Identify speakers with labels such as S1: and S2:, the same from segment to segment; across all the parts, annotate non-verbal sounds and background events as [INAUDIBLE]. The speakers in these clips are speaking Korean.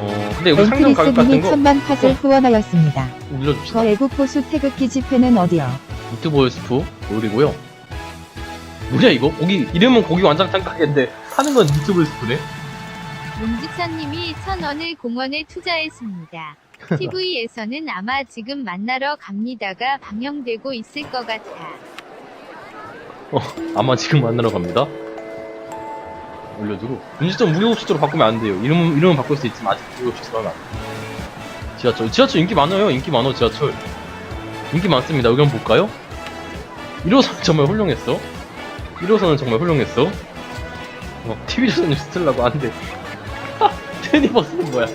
S1: 어 근데 여기 상점 가격 같은 거
S2: 천만 팟을 후원하였습니다.
S1: 올려줍시다
S2: 저 애국 보수 태극기 집회는 어디요?
S1: 유튜버 스프 올리고요 뭐냐 이거 고기 이름은 고기 완장탕 가게인데 하는 건 유튜브 스프네
S3: 문지선님이 천 원을 공원에 투자했습니다. [LAUGHS] TV에서는 아마 지금 만나러 갑니다가 방영되고 있을 것 같아.
S1: 아마 지금 만나러 갑니다 올려주고 음식점 무료급식소로 바꾸면 안 돼요. 이름, 이름은 바꿀 수 있지만 아직 무료급식소로 하면 안 돼요. 지하철 지하철 인기 많아요. 인기 많아 지하철. 인기 많습니다. 의견 볼까요? 1호선 정말 훌륭했어. 1호선은 정말 훌륭했어. 어, TV조선 뉴스 틀라고 안돼. [LAUGHS] 테니버스는 뭐야?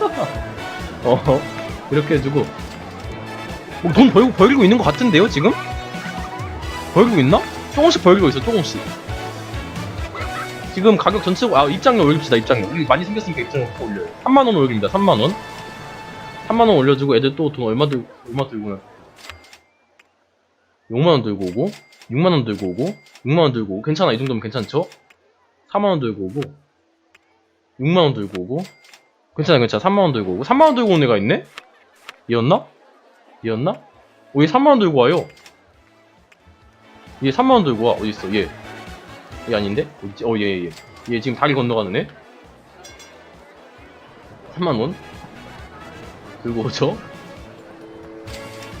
S1: [LAUGHS] 어 이렇게 해주고. 어, 돈 벌고 벌고 있는 것 같은데요 지금? 벌고 있나? 조금씩 벌고 있어 조금씩 지금 가격 전체고 아 입장료 올립시다 입장료. 여기 많이 생겼으니까 입장료 또 올려요. 3만원 올립니다 3만원. 3만원 올려주고 애들 또 돈 얼마 들고 얼마 들고 6만원 들고 오고 6만원 들고 오고 6만원 들고 오고 괜찮아 이 정도면 괜찮죠? 4만원 들고 오고 6만원 들고 오고 괜찮아 괜찮아 3만원 들고 오고. 3만원 들고 온 애가 있네? 얘였나? 얘였나? 오얘 3만원 들고 와요. 얘 3만원 들고 와. 어딨어? 얘 얘 아닌데? 어, 얘, 얘, 얘. 얘 지금 다리 건너가는 애? 3만원? 들고 오죠?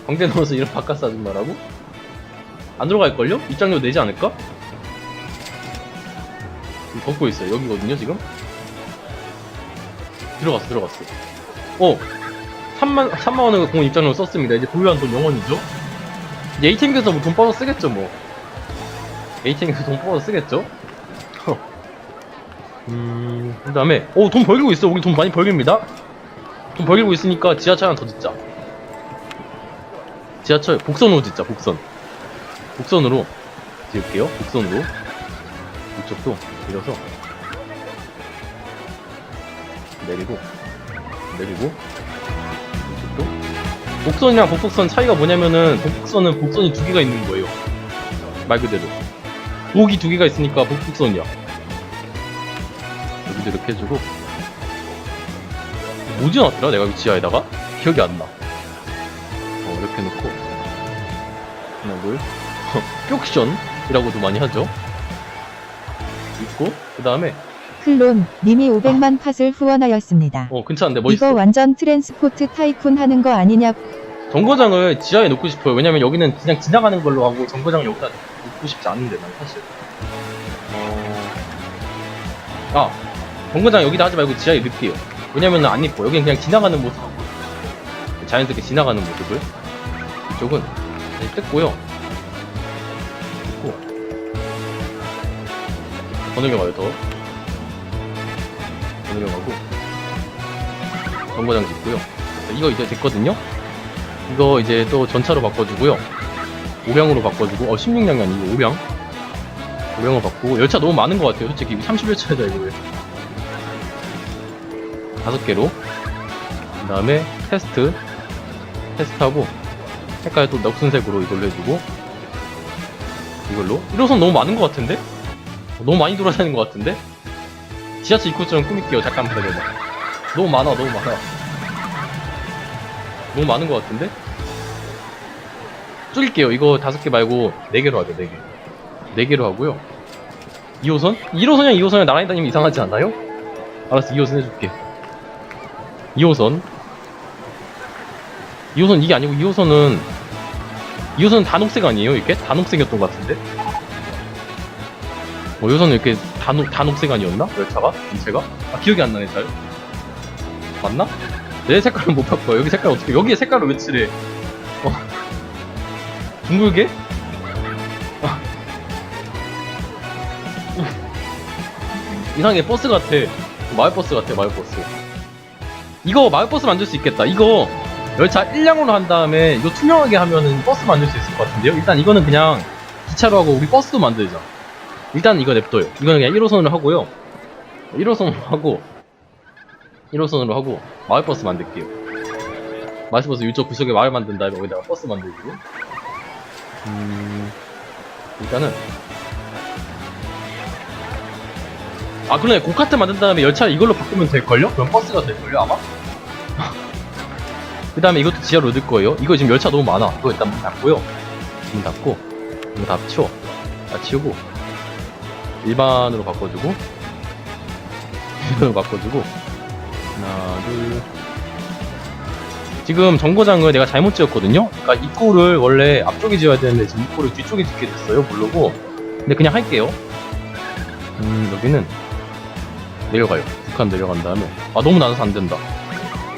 S1: 광대 넣어서 이런 바깥 아줌마라고? 안 들어갈걸요? 입장료 내지 않을까? 지금 걷고 있어요. 여기거든요, 지금? 들어갔어, 들어갔어. 어! 3만, 3만원을 공원 입장료 썼습니다. 이제 보유한 돈 영원이죠? 이제 ATM에서 뭐돈 뽑아 쓰겠죠, 뭐. ATM에서 돈 뽑아서 쓰겠죠? 음, 그 다음에, 오, 돈 벌고 있어. 우리 돈 많이 벌깁니다. 돈 벌고 있으니까 지하철 하나 더 짓자. 지하철, 복선으로 짓자, 복선. 복선으로 지을게요. 복선으로. 이쪽도 내려서. 내리고, 내리고, 이쪽도. 복선이랑 복복선 차이가 뭐냐면은, 복복선은 복선이 두 개가 있는 거예요. 말 그대로. 목이 두 개가 있으니까 복복선이야. 여기도 이렇게 해주고. 뭐지 놨더라? 내가 이 지하에다가? 기억이 안 나. 어, 이렇게 놓고. 하나, 둘. [LAUGHS] 뿅션이라고도 많이 하죠. 있고, 그 다음에,
S2: 클론 님이 500만 팟을 후원하였습니다.
S1: 어, 괜찮은데, 멋있어.
S2: 이거 완전 트랜스포트 타이쿤 하는 거 아니냐?
S1: 정거장을 지하에 놓고 싶어요. 왜냐면 여기는 그냥 지나가는 걸로 하고 정거장을 여기다 놓고 싶지 않은데, 난 사실. 어... 아, 정거장 여기다 하지 말고 지하에 넣을게요. 왜냐면 안 이뻐. 여기는 그냥 지나가는 모습. 자연스럽게 지나가는 모습을. 이쪽은 뜯고요. 뜯고. 어느 경우가요, 더. 어느 경우하고. 정거장 짓고요. 자, 이거 이제 됐거든요? 이거 이제 또 전차로 바꿔주고요. 오량으로 바꿔주고, 어, 16량이 아니고 오량. 오량으로 바꾸고, 열차 너무 많은 것 같아요. 솔직히 30열차에다 이거 왜. 다섯 개로. 그 다음에 테스트. 테스트하고, 색깔 또 녹슨색으로 이걸로 해주고, 이걸로. 1호선 너무 많은 것 같은데? 어, 너무 많이 돌아다니는 것 같은데? 지하철 입구처럼 꾸밀게요. 잠깐 기다려봐. 너무 많아, 너무 많아. 너무 많은 것 같은데? 줄일게요. 이거 다섯 개 말고 네 개로 하죠, 네 개. 네 개로 하고요. 2호선? 1호선이랑 2호선이랑 나란히 다니면 이상하지 않나요? 알았어, 2호선 해줄게. 2호선. 2호선 이게 아니고 2호선은 2호선은 단옥색 아니에요? 이렇게? 단옥색이었던 것 같은데? 어, 2호선은 이렇게 단옥, 단옥색 아니었나? 열차가? 전체가? 아, 기억이 안 나네, 잘. 맞나? 내 색깔은 못 바꿔. 여기 색깔 어떻게, 여기에 색깔을 왜 칠해? 어. 둥글게? 이상하게 버스 같아. 마을 버스 같아, 마을 버스. 이거 마을 버스 만들 수 있겠다. 이거 열차 1량으로 한 다음에 이거 투명하게 하면은 버스 만들 수 있을 것 같은데요? 일단 이거는 그냥 기차로 하고 우리 버스도 만들자. 일단 이거 냅둬요. 이거는 그냥 1호선으로 하고요. 1호선으로 하고 1호선으로 하고 마을 버스 만들게요. 마을 버스 이쪽 구석에 마을 만든 다음에 여기다가 버스 만들고 음... 일단은. 아 그러네. 고카트 만든 다음에 열차 이걸로 바꾸면 될걸요? 그럼 버스가 될걸요 아마? [LAUGHS] 그 다음에 이것도 지하로 얻을 거예요. 이거 지금 열차 너무 많아. 이거 일단 문 닫고요. 문 닫고 이거 다 치워 다 치우고 일반으로 바꿔주고 [LAUGHS] 일반으로 바꿔주고. 하나 둘 지금 정거장을 내가 잘못 지었거든요. 그러니까 입구를 원래 앞쪽에 지어야 되는데 지금 입구를 뒤쪽에 짓게 됐어요 모르고 근데 그냥 할게요. 음 여기는 내려가요. 북한 내려간 다음에. 아 너무 낮아서 안 된다.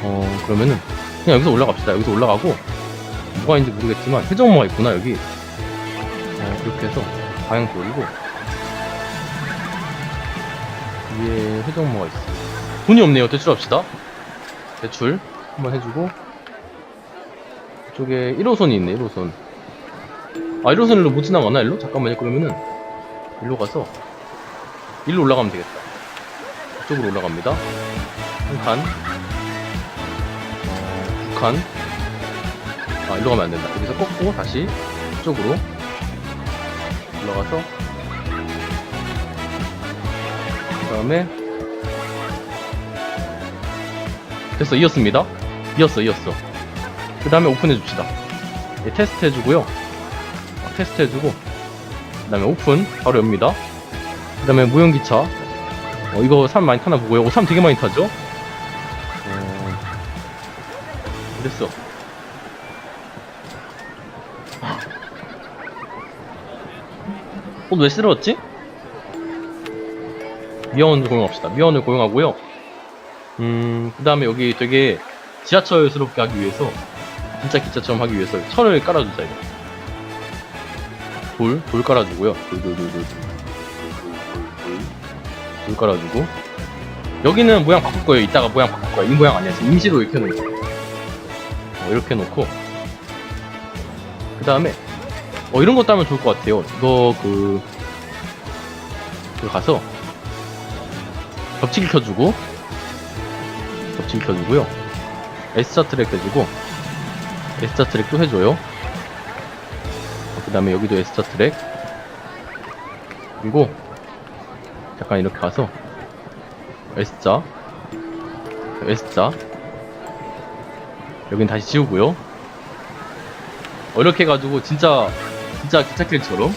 S1: 어 그러면은 그냥 여기서 올라갑시다. 여기서 올라가고 뭐가 있는지 모르겠지만 회전목가 있구나 여기. 어 이렇게 해서 방향 돌리고. 위에 회전목가 있어 돈이 없네요. 대출합시다. 대출 한번 해주고 이쪽에 1호선이 있네 1호선. 아 1호선 일로 못 지나가나 일로? 잠깐만요. 그러면은 일로 가서 일로 올라가면 되겠다. 이쪽으로 올라갑니다. 한칸 어, 두칸 아 일로 가면 안 된다. 여기서 꺾고 다시 이쪽으로 올라가서 그 다음에 됐어 이었습니다. 이었어 이었어 그 다음에 오픈해 줍시다. 예, 테스트 해주고요. 어, 테스트 해주고 그 다음에 오픈 바로 엽니다. 그 다음에 무연기차. 어, 이거 사람 많이 타나 보고요. 어, 사람 되게 많이 타죠? 어... 됐어. 어, 왜 쓰러졌지? 미원을 고용합시다. 미원을 고용하고요. 음, 그 다음에 여기 되게 지하철스럽게 하기 위해서, 진짜 기차처럼 하기 위해서 철을 깔아주자 이거. 돌? 돌 깔아주고요. 돌 돌 돌 돌 돌. 깔아주고. 여기는 모양 바꿀 거예요. 이따가 모양 바꿀 거예요 이 모양 아니야. 지금 임시로 이렇게 놓고 어, 이렇게 놓고. 그 다음에 어 이런 것도 하면 좋을 것 같아요. 이거 그, 그 가서 겹치기 켜주고 겹치기 켜주고요. S자 트랙 해주고. S자 트랙 또 해줘요. 그 다음에 여기도 S자 트랙. 그리고, 잠깐 이렇게 가서, S자, S자, 여긴 다시 지우고요. 어, 이렇게 해가지고, 진짜, 진짜 기차길처럼,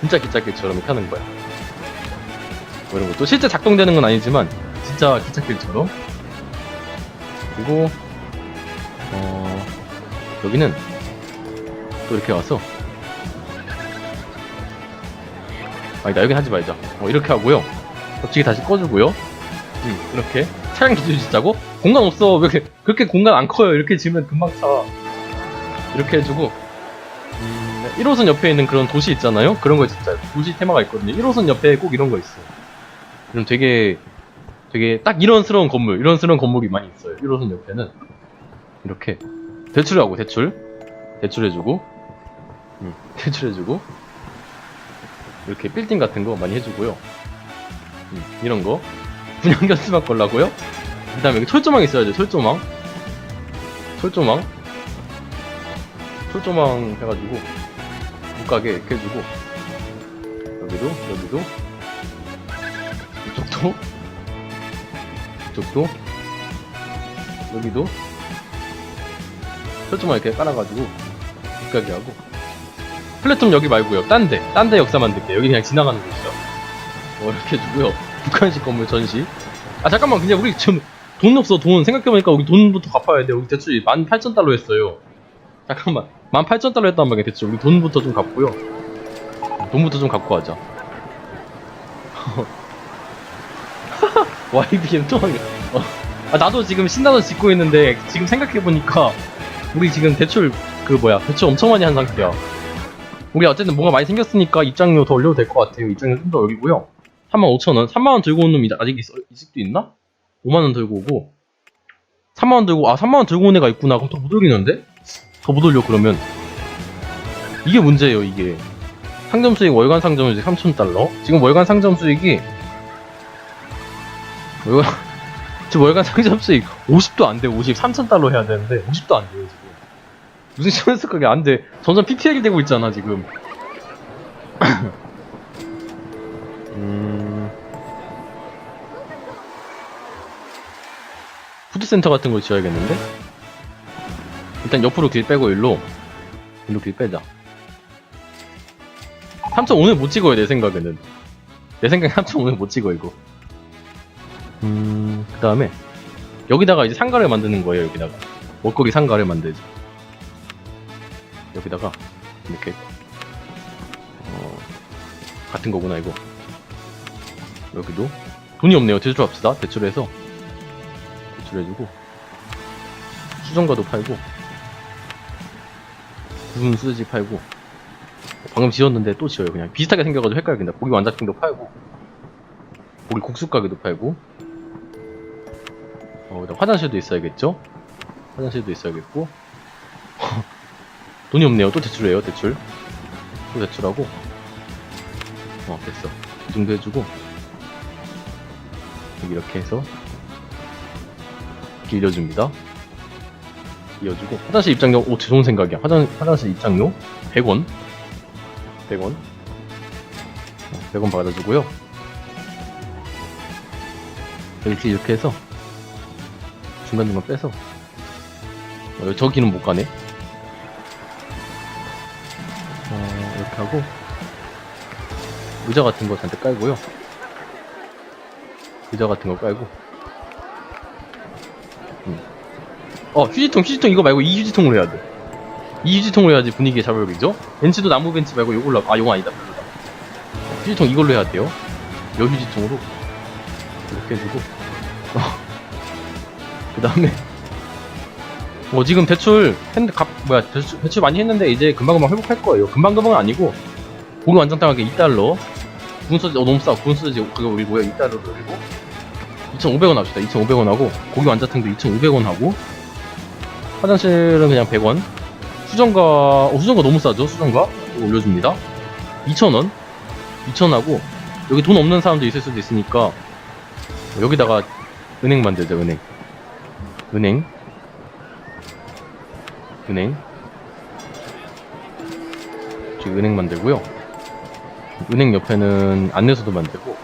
S1: 진짜 기차길처럼 이렇게 하는 거야. 뭐 이런 것도 실제 작동되는 건 아니지만 진짜 기차길처럼 그리고 어 여기는 또 이렇게 와서 아니다 여긴 하지 말자. 어 이렇게 하고요. 겹치기 다시 꺼주고요. 음 이렇게 차량 기준 짓자고? 공간 없어. 왜 이렇게 그렇게 공간 안 커요? 이렇게 지으면 금방 차. 이렇게 해주고. 음 1호선 옆에 있는 그런 도시 있잖아요? 그런 거 진짜 도시 테마가 있거든요. 1호선 옆에 꼭 이런 거 있어 그럼 되게 되게 딱 이런스러운 건물 이런스러운 건물이 많이 있어요. 1호선 옆에는. 이렇게 대출하고 대출. 대출해주고. 음, 대출해주고. 이렇게 빌딩 같은 거 많이 해주고요. 음, 이런 거. 분양견 수박 걸라고요? 그 다음에 철조망 있어야죠 철조망. 철조망. 철조망 해가지고 못 가게 이렇게 해주고. 여기도 여기도. 이쪽도. 이쪽도. 여기도 철조망 이렇게 깔아가지고 못 가게 하고. 플랫폼 여기 말고요. 딴데 딴 데 역사 만들게 여기 그냥 지나가는 곳이죠. 어, 이렇게 해주고요. 북한식 건물 전시. 아 잠깐만. 그냥 우리 지금 돈 없어. 돈. 생각해보니까 우리 돈부터 갚아야 돼 우리 대출 18,000달러 했어요. 잠깐만. 18,000달러 했단 말이야 대출. 우리 돈부터 좀 갚고요. 돈부터 좀 갚고 하자. [LAUGHS] YBM 또 하네. 어. 아, 나도 지금 신나서 짓고 있는데, 지금 생각해보니까, 우리 지금 대출, 그 뭐야, 대출 엄청 많이 한 상태야. 우리 어쨌든 뭔가 많이 생겼으니까 입장료 더 올려도 될 것 같아요. 입장료 좀 더 올리고요. 35,000원. 3만원 들고 온 놈이 아직 있, 이직도 있나? 5만원 들고 오고. 3만원 들고, 아, 3만원 들고 온 애가 있구나. 그럼 더 못 올리는데? 더 못 올려, 그러면. 이게 문제예요, 이게. 상점 수익 월간 상점 수익 3,000달러. 지금 월간 상점 수익이 월간, [LAUGHS] 지금 월간 상점 수익 50도 안 돼, 50. 3,000달러 해야 되는데, 50도 안 돼요, 지금. 무슨 시원스 그게 안 돼. 점점 PPL이 되고 있잖아, 지금. [COUGHS] 음. 푸드센터 같은 걸 지어야겠는데? 일단 옆으로 길 빼고 일로. 일로 길 빼자. 삼촌 오늘 못 찍어요, 내 생각에는. 내 생각에 삼촌 오늘 못 찍어, 이거. 음, 그 다음에. 여기다가 이제 상가를 만드는 거예요, 여기다가. 먹거리 상가를 만들죠. 여기다가 이렇게 어 같은 거구나 이거. 여기도. 돈이 없네요. 대출합시다. 대출해서. 대출해주고. 수정가도 팔고. 구운 수지 팔고. 방금 지었는데 또 지어요 그냥. 비슷하게 생겨가지고 헷갈린다 고기 완자팅도 팔고. 고기 국수 가게도 팔고. 어 화장실도 있어야겠죠? 화장실도 있어야겠고 돈이 없네요. 또 대출해요 대출. 또 대출하고. 어 됐어. 이 정도 해주고. 여기 이렇게 해서 길려줍니다. 이어주고. 화장실 입장료 오 좋은 생각이야. 화장, 화장실 입장료 100원. 100원. 100원 받아주고요. 이렇게 이렇게 해서 중간중간 빼서. 어, 저기는 못 가네 하고 의자 같은 거 잔뜩 깔고요. 의자 같은 거 깔고. 음. 어 휴지통 휴지통 이거 말고 이 휴지통으로 해야 돼 이 휴지통으로 해야지 분위기 잘 어울리죠? 벤치도 나무 벤치 말고 요걸로 아 요거 아니다. 어, 휴지통 이걸로 해야 돼요. 여 휴지통으로. 이렇게 해주고. [LAUGHS] 그 다음에 어 지금 대출 값 뭐야 대출, 대출 많이 했는데 이제 금방금방 회복할 거예요. 금방금방은 아니고 고기 완전 당하게 2달러. 구운 소지 어 너무 싸. 소지 그거 올리고요. 2달러로 올리고. 2,500원 합시다. 2,500원 하고. 고기 완자탕도 2,500원 하고. 화장실은 그냥 100원. 수정가 어 수정가 너무 싸죠? 수정가? 올려줍니다. 2,000원. 2,000원 하고. 여기 돈 없는 사람도 있을 수도 있으니까 여기다가 은행 만들자 은행. 은행 은행. 지금 은행 만들고요. 은행 옆에는 안내소도 만들고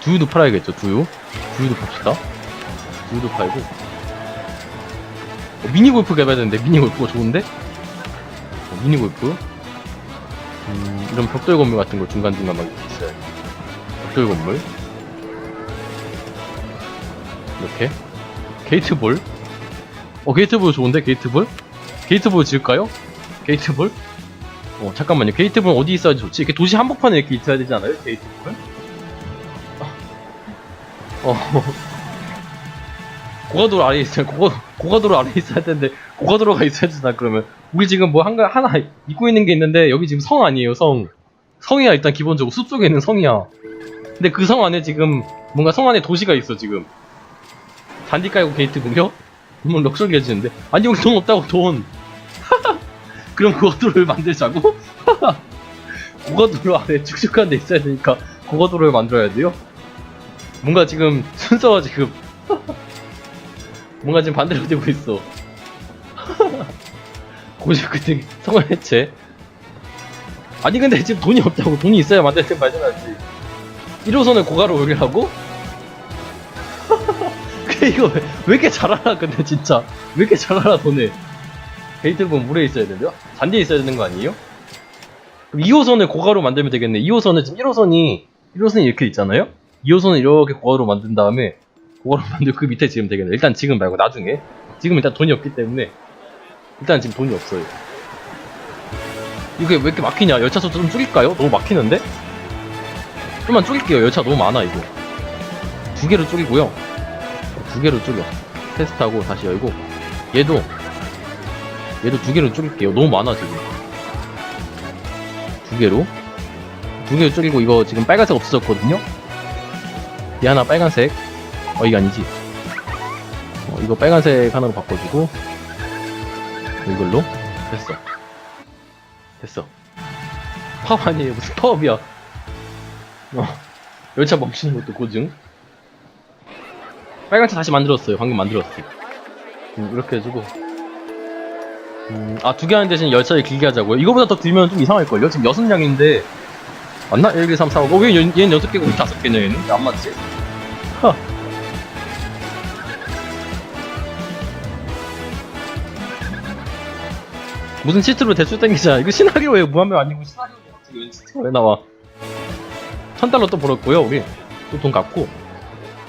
S1: 두유도 팔아야겠죠 두유? 두유도 팝시다. 두유도 팔고. 어, 미니 골프 개발해야 되는데 미니 골프가 좋은데? 어, 미니 골프. 음, 이런 벽돌 건물 같은 거 중간중간 막 있어요. 벽돌 건물. 이렇게. 게이트볼? 어 게이트볼 좋은데 게이트볼 게이트볼 지을까요? 게이트볼? 어 잠깐만요. 게이트볼 어디 있어야지 좋지? 이렇게 도시 한복판에 이렇게 있어야 되지 않아요 게이트볼? 어. 고가도로 아래에 있어요 고가, 고가도로 아래에 있어야 되는데 고가도로가 있어야 되나 그러면? 우리 지금 뭐 한가 하나 입고 있는 게 있는데 여기 지금 성 아니에요 성. 성이야 일단 기본적으로. 숲속에 있는 성이야. 근데 그 성 안에 지금 뭔가 성 안에 도시가 있어 지금. 잔디 깔고 게이트 공격? 물론 럭셔리 해지는데? 아니 우리 돈 없다고 돈 그럼 고가도로를 만들자고? [LAUGHS] 고가도로 안에 축축한 데 있어야 되니까 고가도로를 만들어야 돼요? 뭔가 지금 순서가 지금 [LAUGHS] 뭔가 지금 반대로 되고 있어 [LAUGHS] 고집 그때 성을 해체 아니 근데 지금 돈이 없다고 돈이 있어야 만들 때 말잖아지 1호선을 고가로 올리라고? 근데 이거 왜, 왜 이렇게 잘 알아 근데 진짜 왜 이렇게 잘 알아 돈을 게이트 보면 물에 있어야 되는데요? 잔디에 있어야 되는 거 아니에요? 그럼 2호선을 고가로 만들면 되겠네 2호선은 지금 1호선이 1호선이 이렇게 있잖아요? 2호선을 이렇게 고가로 만든 다음에 고가로 [LAUGHS] 만들고 그 밑에 지으면 되겠네 일단 지금 말고 나중에 지금 일단 돈이 없기 때문에 일단 지금 돈이 없어요 이게 왜 이렇게 막히냐 열차 수 좀 줄일까요? 너무 막히는데? 좀만 줄일게요 열차 너무 많아 이거 두 개로 줄이고요 두 개로 줄여 테스트하고 다시 열고 얘도 얘도 두 개로 줄일게요. 너무 많아 지금. 두 개로? 두 개로 줄이고 이거 지금 빨간색 없어졌거든요? 얘 하나 빨간색. 어 이게 아니지. 어, 이거 빨간색 하나로 바꿔주고 이걸로? 됐어. 됐어. 파업 아니에요. 무슨 파업이야. 어, 열차 멈추는 것도 고증. 빨간 차 다시 만들었어요. 방금 만들었어요 음, 이렇게 해주고 음, 아, 두 개 하는 대신 열차를 길게 하자고요? 이거보다 더 길면 좀 이상할걸요? 지금 여섯 량인데, 맞나? 1, 2, 3, 4, 5. 어, 왜 얘는, 얘는 여섯 개고 우리 다섯 개네 얘는? 안 맞지? 허. 무슨 시트로 대출 땡기자. 이거 시나리오에 뭐 무한명 아니고 시나리오에 어떻게 시트가 왜 나와? 천 달러 또 벌었고요, 우리. 또 돈 갚고.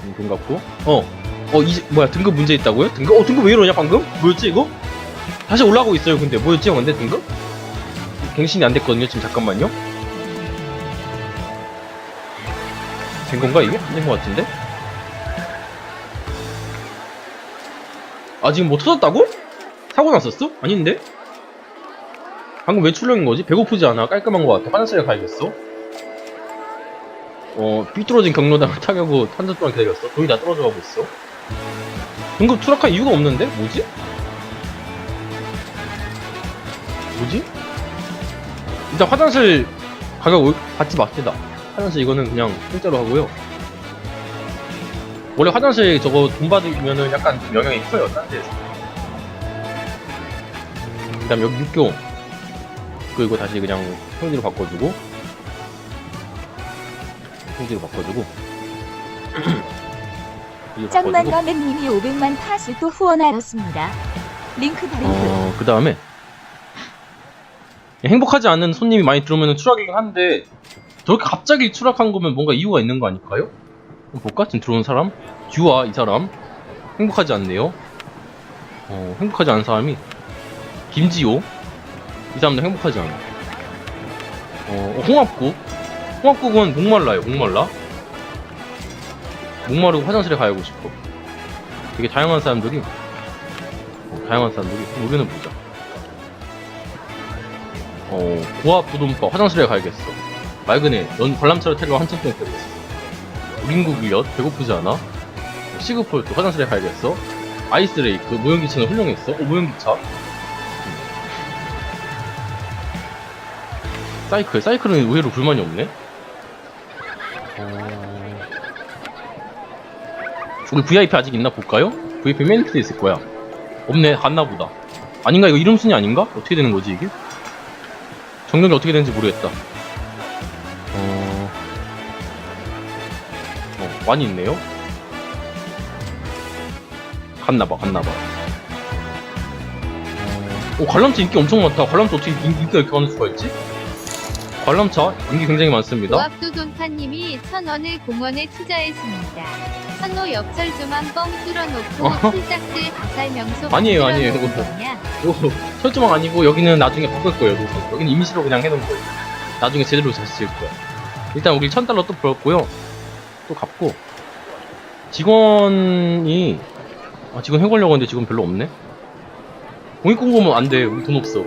S1: 음, 돈 갚고. 어. 어, 이, 뭐야, 등급 문제 있다고요? 등급? 어, 등급 왜 이러냐, 방금? 뭐였지, 이거? 다시 올라가고 있어요, 근데. 뭐였지, 근데 등급? 갱신이 안 됐거든요, 지금 잠깐만요. 된 건가, 이게? 것 같은데? 아, 지금 뭐 터졌다고? 사고 났었어? 아닌데? 방금 왜 출렁인 거지? 배고프지 않아? 깔끔한 것 같아. 화장실에 가야겠어. 어, 삐뚤어진 경로당을 타려고 한달 동안 기다렸어. 돈이 다 떨어져 가고 있어. 등급 추락할 이유가 없는데? 뭐지? 뭐지? 일단 화장실 가격 올- 받지 맙시다. 화장실 이거는 그냥 공짜로 하고요. 원래 화장실 저거 돈 받으면은 약간 좀 영향이 커요, 딴 데에서. 그 다음 여기 육교. 그리고 다시 그냥 평지로 바꿔주고. 평지로 바꿔주고. [CLEARS THROAT] 이거 바꿔주고.
S2: 짱만가맨님이 500만 팟을 또 후원하였습니다. 링크 글.
S1: 어, 그 다음에 행복하지 않은 손님이 많이 들어오면 추락이긴 한데 저렇게 갑자기 추락한 거면 뭔가 이유가 있는 거 아닐까요? 볼까? 지금 들어온 사람? 듀아 이 사람 행복하지 않네요. 어, 행복하지 않은 사람이 김지호 이 사람도 행복하지 않아. 어, 어, 홍합국 홍합국은 목말라요. 목말라. 목마르고 화장실에 가고 싶어. 되게 다양한 사람들이 어, 다양한 사람들이 우리는 보자. 어, 고압 부동법 화장실에 가야겠어. 맑은해. 넌 관람차를 타려고 한참 동안 기다렸어. 우린국 일엿 배고프지 않아? 시그폴트 화장실에 가야겠어. 아이스레이크 무연기차는 훌륭했어. 어, 무연기차. 음. 사이클 사이클은 의외로 불만이 없네. 어... 우리 VIP 아직 있나 볼까요? VIP 맨 밑에 있을 거야. 없네 갔나 보다 아닌가 이거 이름 순위 아닌가? 어떻게 되는 거지 이게? 정력이 어떻게 되는지 모르겠다. 어... 어 많이 있네요? 갔나봐 갔나봐. 어... 오 관람차 인기 엄청 많다. 관람차 어떻게 인- 인기가 이렇게 많을 수가 있지? 관람차 인기 굉장히 많습니다.
S3: 오합도돈파님이 천 원을 공원에 투자했습니다. 선로 옆철조만 뻥 뚫어놓고
S1: 어허.
S3: 풀딱들 가살 명소
S1: 아니에요, 아니에요? 이거 철조망 아니고 여기는 나중에 바꿀 거예요 노선 여기는 임시로 그냥 해놓은 거예요. 나중에 제대로 다시 지을 거야. 일단 우리 천 달러 또 벌었고요. 또 갚고. 직원이 아 직원 해보려고 했는데 직원 별로 없네? 공익공부면 안돼. 우리 돈 없어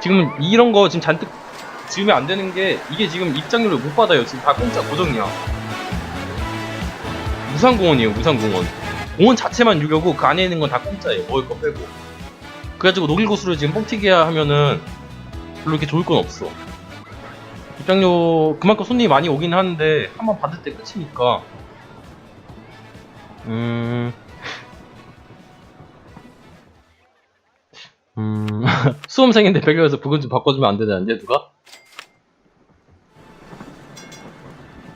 S1: 지금 이런 거 지금 잔뜩 지으면 안 되는 게 이게 지금 입장료를 못 받아요 지금 다 공짜 고정이야 무상공원이에요 무상공원 공원 자체만 유료고 그 안에 있는 건 다 공짜예요. 먹을 거 빼고. 그래가지고 놀이고수를 지금 뻥튀기야 하면은 별로 이렇게 좋을 건 없어. 입장료 그만큼 손님이 많이 오긴 하는데 한번 받을 때 끝이니까. 음. 음. [LAUGHS] 수험생인데 배교에서 부근 좀 바꿔주면 안 되냐는데 누가?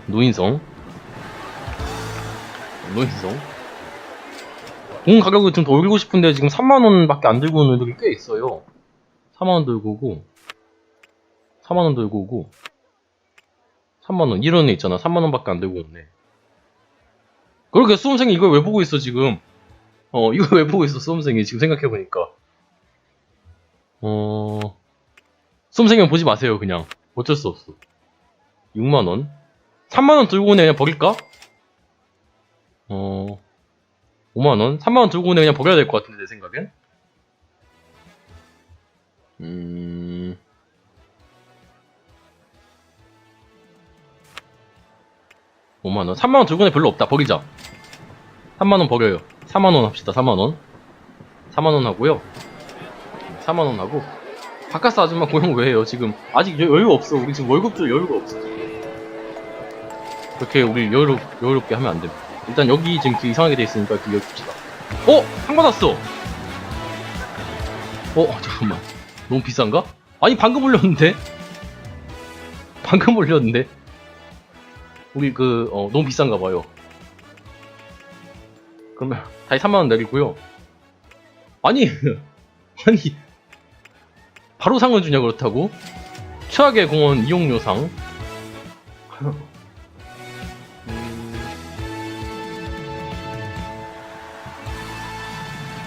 S1: 노인성. 노인성. 돈 가격을 좀 더 올리고 싶은데 지금 3만원 밖에 안 들고 오는 애들이 꽤 있어요 4만원 들고 오고 4만원 들고 오고 3만원 이런 애 있잖아 3만원 밖에 안 들고 오네 그러게 수험생이 이걸 왜 보고 있어 지금 어 이걸 왜 보고 있어 수험생이 지금 생각해보니까 어 수험생이면 보지 마세요 그냥. 어쩔 수 없어. 6만원? 3만원 들고 오네 그냥 버릴까? 어 5만원? 3만원 들고 오네 그냥 버려야 될 것 같은데 내 생각엔? 음... 오만원? 3만원 들고 오네 별로 없다. 버리자. 3만원 버려요. 4만원 합시다 4만원. 4만원 하고요 4만원 하고 바카스 아줌마 고용 왜 해요 지금 아직 여- 여유가 없어 우리 지금 월급 줄 여유가 없어 그렇게 우리 여유롭, 여유롭게 하면 안돼 일단 여기 지금 그 이상하게 돼 있으니까 그 여기 봅시다. 어? 상 받았어! 어? 잠깐만. 너무 비싼가? 아니 방금 올렸는데? [LAUGHS] 방금 올렸는데? 우리 그, 어, 너무 비싼가 봐요. 그러면 다시 3만원 내리고요. 아니, [LAUGHS] 아니, 바로 상을 주냐 그렇다고? 최악의 공원 이용료상.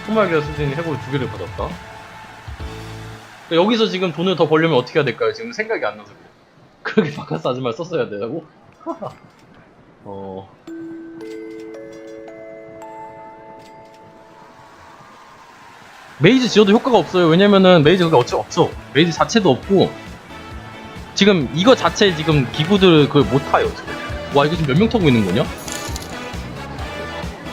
S1: 소말기가 수진 해골 두 개를 받았다. 그러니까 여기서 지금 돈을 더 벌려면 어떻게 해야 될까요? 지금 생각이 안 나서 그래. 그렇게 바카스 아줌마를 썼어야 되라고? [LAUGHS] 어. 메이즈 지어도 효과가 없어요. 왜냐면은 메이즈 그게 어찌 없어. 메이즈 자체도 없고 지금 이거 자체 지금 기구들 그걸 못 타요. 지금. 와 이거 지금 몇 명 타고 있는 거냐?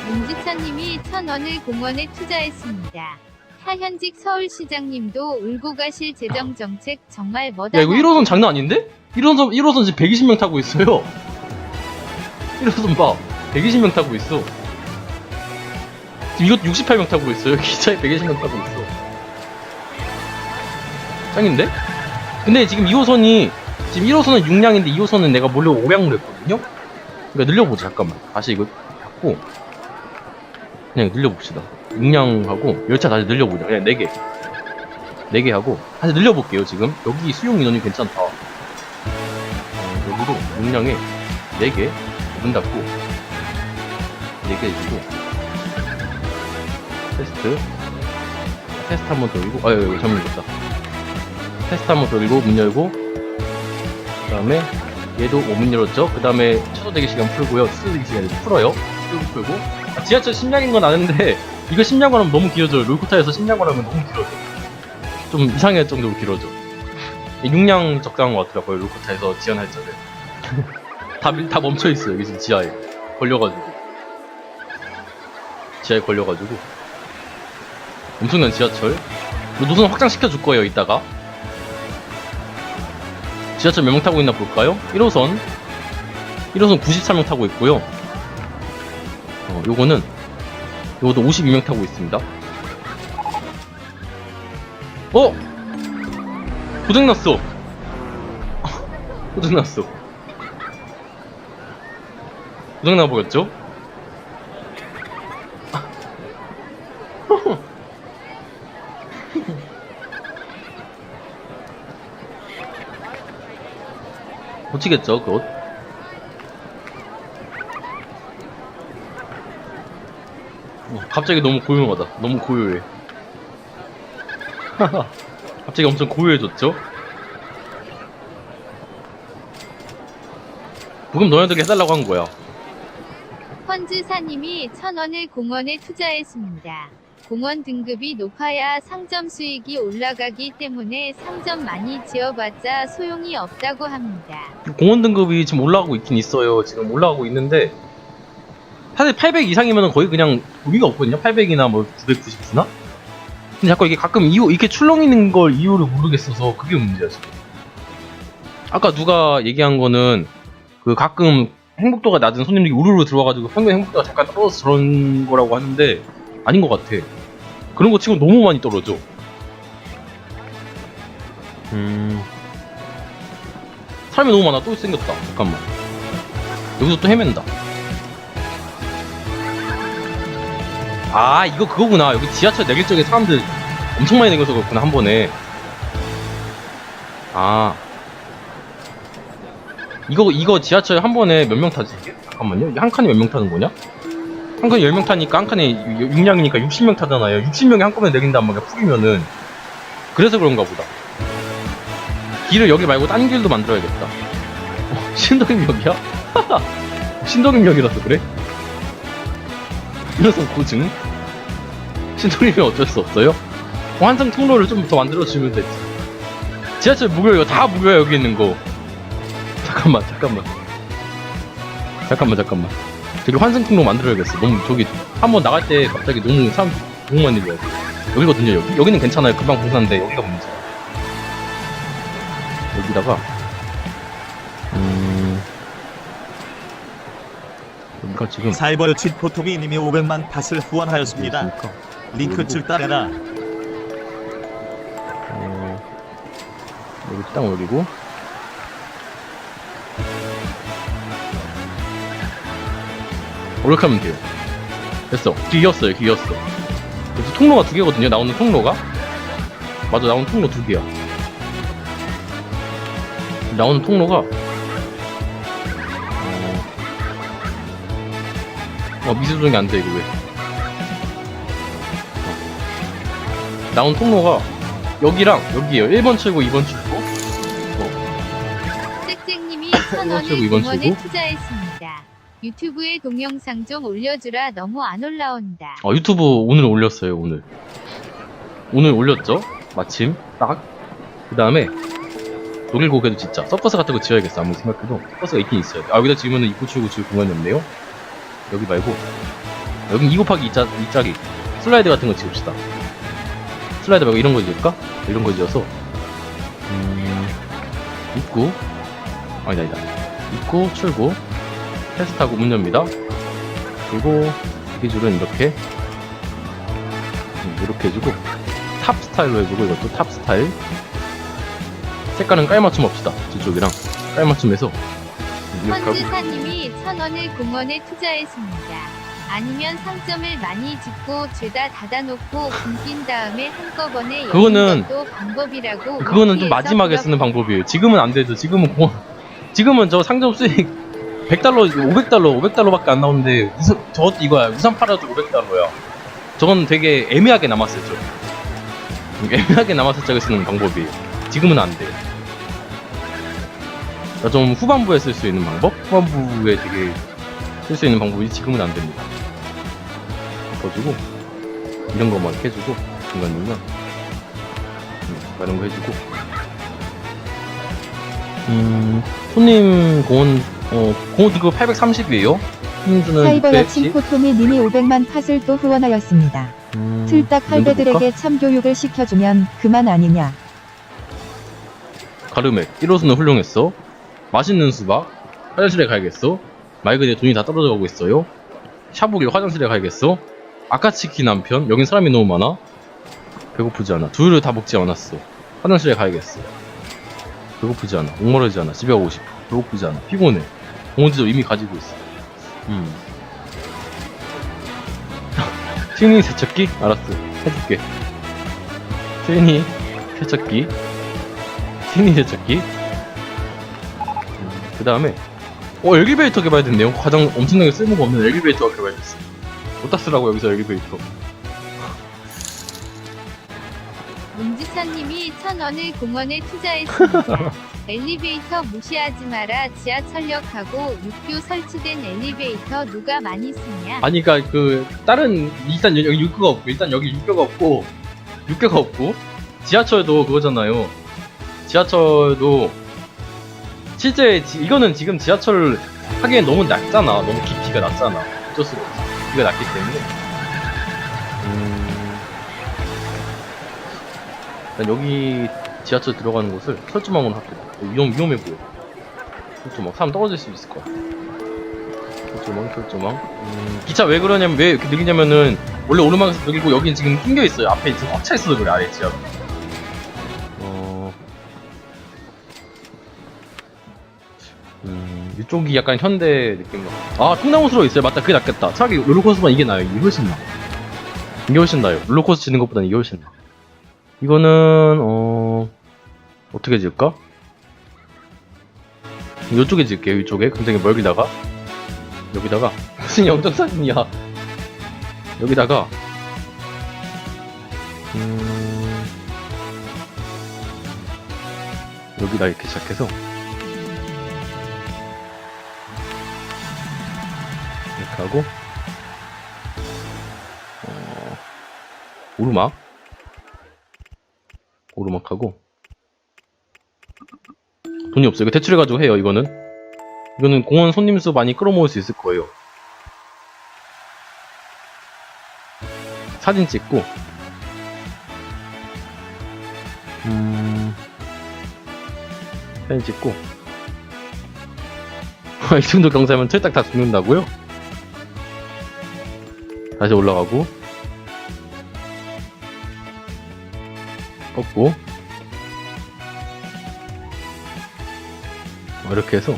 S3: 문지찬님이 천 원을 공원에 투자했습니다. 하현직 서울시장님도 울고 가실 재정 정책 정말 뭐다.
S1: 야 이거 1호선 장난 아닌데? 1호선 1호선 지금 120명 타고 있어요. [LAUGHS] 1호선 봐. 120명 타고 있어. 이것도 68명 타고 있어요. [LAUGHS] 기차에 120명 타고 있어. 짱인데? 근데 지금 2호선이 지금 1호선은 6량인데 2호선은 내가 몰래 5량으로 했거든요? 그러니까 늘려보자 잠깐만. 다시 이거 잡고 그냥 늘려봅시다. 6량하고 열차 다시 늘려보자. 그냥 4개. 4개 하고 다시 늘려볼게요 지금 여기 수용 인원이 괜찮다 어, 여기도 용량에 4개 문 닫고 4개 해주고 테스트 테스트 한 번 돌리고 아유 여기 잘못 눌렀다 테스트 한 번 돌리고 문 열고 그 다음에 얘도 5문 열었죠 그 다음에 최소 대기 시간 풀고요 대기 시간 풀어요 풀고 풀고 아, 지하철 10량인 건 아는데 [LAUGHS] 이거 10량을 하면 너무 길어져요 롤코타에서 10량을 하면 너무 길어져 좀 이상할 정도로 길어져. 6량 적당한 것 같더라고요, 루코타에서 지원할 적에. [LAUGHS] 다, 밀- 다 멈춰있어요, 여기 지금 지하에. 걸려가지고. 지하에 걸려가지고. 엄청난 지하철. 노선 확장시켜 줄 거예요, 이따가. 지하철 몇 명 타고 있나 볼까요? 1호선. 1호선 93명 타고 있고요. 어, 요거는, 요것도 52명 타고 있습니다. 어? 고장났어. [LAUGHS] 고장났어. 고장나 보였죠? 고치겠죠, 그것? 어, 갑자기 너무 고요하다. 너무 고요해. [LAUGHS] 갑자기 엄청 고요해졌죠? 부금 너네들이 해달라고 한 거야.
S3: 펀즈사님이 천 원을 공원에 투자했습니다. 공원 등급이 높아야 상점 수익이 올라가기 때문에 상점 많이 지어봤자 소용이 없다고 합니다.
S1: 공원 등급이 지금 올라가고 있긴 있어요. 지금 올라가고 있는데 사실 800 이상이면 거의 그냥 의미가 없거든요. 800이나 뭐 999나? 근데 자꾸 이게 가끔 이유 이렇게 출렁이는 걸 이유를 모르겠어서 그게 문제야 지금. 아까 누가 얘기한 거는 그 가끔 행복도가 낮은 손님들이 우르르 들어와가지고 평균 행복도가 잠깐 떨어져서 그런 거라고 하는데 아닌 것 같아. 그런 거 치고 너무 많이 떨어져. 음. 사람이 너무 많아. 또 생겼다. 잠깐만. 여기서 또 헤맨다. 아, 이거 그거구나. 여기 지하철 내릴 적에 사람들 엄청 많이 내려서 그렇구나, 한 번에. 아. 이거, 이거 지하철 한 번에 몇 명 타지? 잠깐만요. 한 칸에 몇 명 타는 거냐? 한 칸에 10명 타니까 한 칸에 6량이니까 60명 타잖아요. 60명이 한꺼번에 내린단 말이야, 풀이면은. 그래서 그런가 보다. 길을 여기 말고 딴 길도 만들어야겠다. 어, 신도림역이야? [LAUGHS] 신도림역이라서 그래? 이래서 고증? 신도림이 어쩔 수 없어요? 어, 환승 통로를 좀 더 만들어주면 되지. 지하철 무료 이거 다 무료야 여기 있는 거. 잠깐만 잠깐만. 잠깐만 잠깐만. 저기 환승 통로 만들어야겠어. 너무 저기 한 번 나갈 때 갑자기 너무 사람 너무 많이 들려. 여기거든요 여기. 여기는 괜찮아요. 금방 공사인데 여기가 문제야. 여기다가 음 여기가 지금
S4: 사이버 칫포토비 님이 500만 팟을 후원하였습니다. 링크 즉 따라라.
S1: 어, 여기 딱 올리고. 하면 돼요. 됐어. 길었어요 길었어. 그래서 통로가 두 개거든요. 나오는 통로가. 맞아 나오는 통로 두 개야 나오는 통로가 어, 어 미수 조정이 안 돼 이거 왜 어. 나온 통로가 여기랑 여기에요 1번 출구 2번 출구
S3: 짹짹님이
S1: 이번
S3: 천원을 공원에. 투자했습니다. 유튜브에 동영상 좀 올려주라 너무 안 올라온다.
S1: 어, 유튜브 오늘 올렸어요, 오늘. 오늘 올렸죠? 마침, 딱. 그 다음에, 독일 고개도 진짜. 서커스 같은 거 지어야겠어, 아무리 생각해도. 서커스가 있긴 있어야 돼. 아, 여기다 지으면 입구 출구 지을 공간이 없네요? 여기 말고. 여기 2 곱하기 2짜, 2짜리. 슬라이드 같은 거 지읍시다. 슬라이드 말고 이런 거 지을까? 이런 거 지어서. 음, 입구. 아니다, 아니다. 입구, 출구. 테스트하고 문 엽니다. 그리고 이 줄은 이렇게 음, 이렇게 해주고 탑 스타일로 해주고 이것도 탑 스타일 색깔은 깔맞춤 합시다. 저쪽이랑 깔맞춤해서. 음, 이렇게 하고.
S3: 헌지사님이 천 원을 공원에 투자했습니다. 아니면 상점을 많이 짓고 죄다 닫아놓고 굶긴 다음에 한꺼번에 여는
S1: 그거는-
S3: 것도 방법이라고
S1: 그거는 좀 마지막에 쓰는. 방법이에요. 지금은 안 되죠. 지금은 공 지금은 저 상점 수익 100달러 500달러 500달러밖에 안 나오는데 우선 저 이거야. 우산 팔아도 500달러야. 저건 되게 애매하게 남았을 적 애매하게 남았을 적에 쓰는 방법이에요 지금은 안 돼요 그러니까 좀 후반부에 쓸 수 있는 방법 후반부에 되게 쓸 수 있는 방법이 지금은 안 됩니다 덮어주고 이런 이렇게 해주고 중간중간 음, 이런 거 해주고 음 손님 공원 어 공원 등급 830이에요 손님주는
S5: 사이버
S1: 610
S5: 여친 포토미 님이 500만 팟을 또 후원하였습니다.
S1: 음,
S5: 틀딱? 할배들에게 참교육을 시켜주면 그만 아니냐.
S1: 가르맥 1호수는 훌륭했어. 맛있는 수박 화장실에 가야겠어. 말 그대로 돈이 다 떨어져 가고 있어요. 샤브리 화장실에 가야겠어. 아카츠키 남편 여긴 사람이 너무 많아. 배고프지 않아. 두유를 다 먹지 않았어. 화장실에 가야겠어. 배고프지 않아. 목마르지 않아. 집에 가고 싶어. 배고프지 않아. 피곤해. 공원지도 이미 가지고 있어. 음. [LAUGHS] 트윈이 세척기? 알았어. 해줄게. 트윈이 세척기 트윈이 세척기 그 다음에 어 엘리베이터 개발됐네요 가장 엄청나게 쓸모가 없는 엘리베이터가 개발됐어 어디다 쓰라고 여기서 엘리베이터
S3: 문지선님이 천원을 공원에 투자했습니다. [LAUGHS] 엘리베이터 무시하지 마라. 지하철역 하고 육교 설치된 엘리베이터 누가 많이 쓰냐?
S1: 아니 그니까 그 다른 일단 여기 육교가 없고 일단 여기 육교가 없고 육교가 없고 지하철도 그거잖아요 지하철도 실제 지- 이거는 지금 지하철 하기엔 너무 낮잖아. 너무 깊이가 낮잖아. 어쩔 수가 없어. 깊이가 낮기 때문에. 음... 일단 여기 지하철 들어가는 곳을 철조망으로 할게요 위험, 위험해 보여. 철조망 사람 떨어질 수 있을 것 같아. 철조망 철조망. 음, 기차 왜 그러냐면 왜 이렇게 느리냐면은 원래 오르막에서 느리고 여긴 지금 낑겨 있어요. 앞에 지금 꽉차 있어서 그래 아래 지하 어... 음, 이쪽이 약간 현대 느낌 아 통나무스러워 있어요. 맞다. 그게 낫겠다. 차라리 롤러코스보다 이게 나아요. 이게 훨씬 나 이게 훨씬 나아요. 롤러코스 치는 것보다는 이게 훨씬 나 이거는 어... 어떻게 지을까? 이쪽에 지을게요. 이쪽에. 굉장히 멀기다가. 여기다가. [LAUGHS] 무슨 영정사진이야. 여기다가. 음... 여기다 이렇게 시작해서 하고 어... 오르막? 오르막하고. 돈이 없어요. 이거 대출해가지고 해요 이거는. 이거는 공원 손님 수 많이 끌어모을 수 있을 거예요. 사진 찍고, 음, 사진 찍고, [LAUGHS] 이 정도 경사면 틀딱 다 죽는다고요? 다시 올라가고, 꺾고, 어, 이렇게 해서